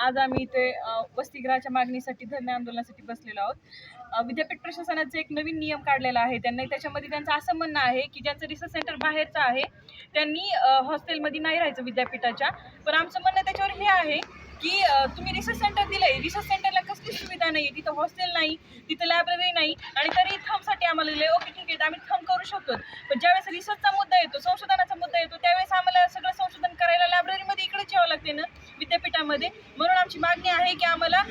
आज आम्ही इथे वसतिगृहाच्या मागणीसाठी धरणे आंदोलनासाठी बसलेलो आहोत. विद्यापीठ प्रशासनाचा एक नवीन नियम काढलेला आहे. त्यांनी त्याच्यामध्ये त्यांचं असं म्हणणं आहे की ज्यांचं रिसर्च सेंटर बाहेरचं आहे त्यांनी हॉस्टेलमध्ये नाही राहायचं विद्यापीठाच्या. पण आमचं म्हणणं त्याच्यावर हे आहे की तुम्ही रिसर्च सेंटर दिलंय. रिसर्च सेंटरला कसली सुविधा नाही आहे तिथं हॉस्टेल नाही तिथं लायब्ररी नाही आणि तरी थंबसाठी आम्हाला ओके ठीक आहे आम्ही थंब करू शकतो. पण ज्यावेळेस रिसर्चचा मुद्दा येतो संशोधनाचा विद्यापीठामध्ये म्हणून आमची मागणी आहे की आम्हाला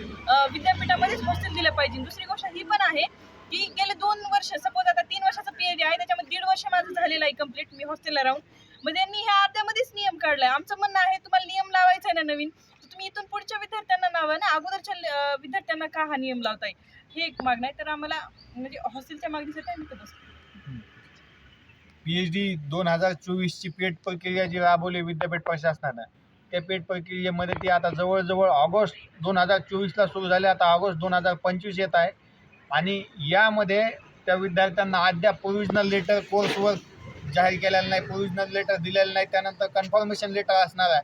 विद्यापीठामध्येच हॉस्टेल दिलं पाहिजे. दुसरी गोष्ट ही पण आहे की गेले दोन वर्ष सपोज आता तीन वर्षाचा पीएच आहे त्याच्यामध्ये दीड वर्ष माझं झालेलं आहे कंप्लीट मी हॉस्टेलला राहून. म्हणजे मग त्यांनी ह्या अर्ध्यामध्येच नियम काढलाय. आमचं म्हणणं आहे तुम्हाला नियम लावायचा आहे ना नवीन तर तुम्ही इथून पुढच्या विद्यार्थ्यांना लावा ना. अगोदरच्या विद्यार्थ्यांना का हा नियम लावताय? हे एक मागणं आहे. तर आम्हाला म्हणजे हॉस्टेलच्या मागणीसाठी आम्ही तर बसतो पी एच डी दोन हजार चोवीसची पेट प्रक्रिया जी राबवली विद्यापीठ प्रशासनानं त्या पेट प्रक्रियेमध्ये ती आता जवळजवळ ऑगस्ट दोन हजार चोवीसला सुरू झाली. आता ऑगस्ट दोन हजार पंचवीस येत आहे. आणि यामध्ये त्या विद्यार्थ्यांना अद्याप प्रोविजनल लेटर कोर्सवर जाहीर केलेलं नाही प्रोविजनल लेटर दिलेलं नाही. त्यानंतर कन्फर्मेशन लेटर असणार आहे.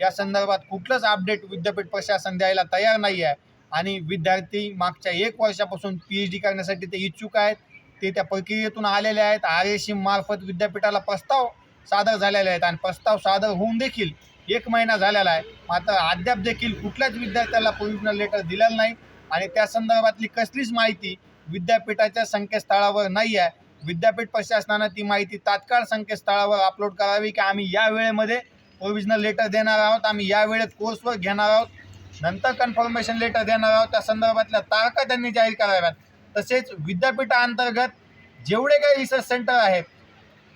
या संदर्भात कुठलंच अपडेट विद्यापीठ प्रशासन द्यायला तयार नाही आहे आणि विद्यार्थी मागच्या एक वर्षापासून पी एच डी करण्यासाठी ते इच्छुक आहेत. ते त्या प्रक्रियेतून आलेले आहेत. आर एस मार्फत विद्यापीठाला प्रस्ताव सादर झालेले आहेत. आणि प्रस्ताव सादर होऊन देखील एक महिना झालेला आहे. मात्र अद्याप देखील कुठल्याच विद्यार्थ्याला प्रोविजनल लेटर दिलेलं नाही. आणि त्या संदर्भातली कसलीच माहिती विद्यापीठाच्या संकेतस्थळावर नाही आहे. विद्यापीठ प्रशासनानं ती माहिती तात्काळ संकेतस्थळावर अपलोड करावी की आम्ही या वेळेमध्ये प्रोविजनल लेटर देणार आहोत. आम्ही या वेळेत कोर्सवर घेणार आहोत. नंतर कन्फर्मेशन लेटर देणार आहोत. त्या संदर्भातल्या तारखा त्यांनी जाहीर कराव्यात. तसेच विद्यापीठाअंतर्गत जेवढे काही रिसर्च सेंटर आहेत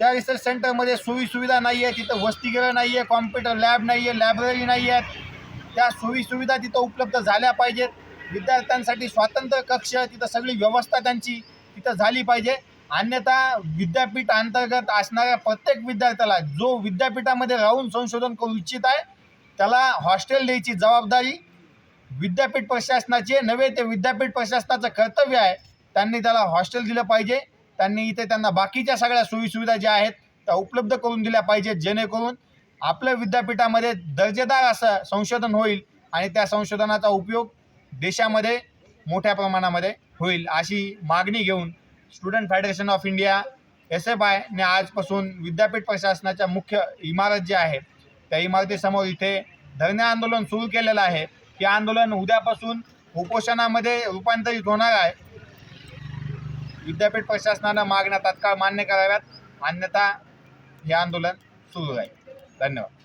त्या रिसर्च सेंटरमध्ये सोयीसुविधा नाही आहे तिथं वसतिगृह नाही आहे कॉम्प्युटर लॅब नाही आहे लायब्ररी नाही आहेत त्या सोयीसुविधा तिथं उपलब्ध झाल्या पाहिजेत. विद्यार्थ्यांसाठी स्वातंत्र्य कक्ष तिथं सगळी व्यवस्था त्यांची तिथं झाली पाहिजे. अन्यथा विद्यापीठ अंतर्गत असणाऱ्या प्रत्येक विद्यार्थ्याला जो विद्यापीठामध्ये राहून संशोधन करू इच्छित आहे त्याला हॉस्टेल द्यायची जबाबदारी विद्यापीठ प्रशासनाची नव्हे ते विद्यापीठ प्रशासनाचं कर्तव्य आहे त्यांनी त्याला हॉस्टेल दिलं पाहिजे. त्यांनी इथे त्यांना बाकीच्या सगळ्या सोयीसुविधा ज्या आहेत त्या उपलब्ध करून दिल्या पाहिजेत जेणेकरून आपल्या विद्यापीठामध्ये दर्जेदार असं संशोधन होईल आणि त्या संशोधनाचा उपयोग देशामध्ये मोठ्या प्रमाणामध्ये होईल अशी मागणी घेऊन student federation of India S F आयने आजपासून विद्यापीठ प्रशासनाच्या मुख्य इमारत जी आहे त्या इमारतीसमोर इथे धरणे आंदोलन सुरू केलेलं आहे. हे आंदोलन उद्यापासून उपोषणामध्ये रूपांतरित होणार आहे. विद्यापीठ प्रशासनानं मागण्या तात्काळ मान्य कराव्यात. अन्यथा हे आंदोलन सुरू राहील. धन्यवाद.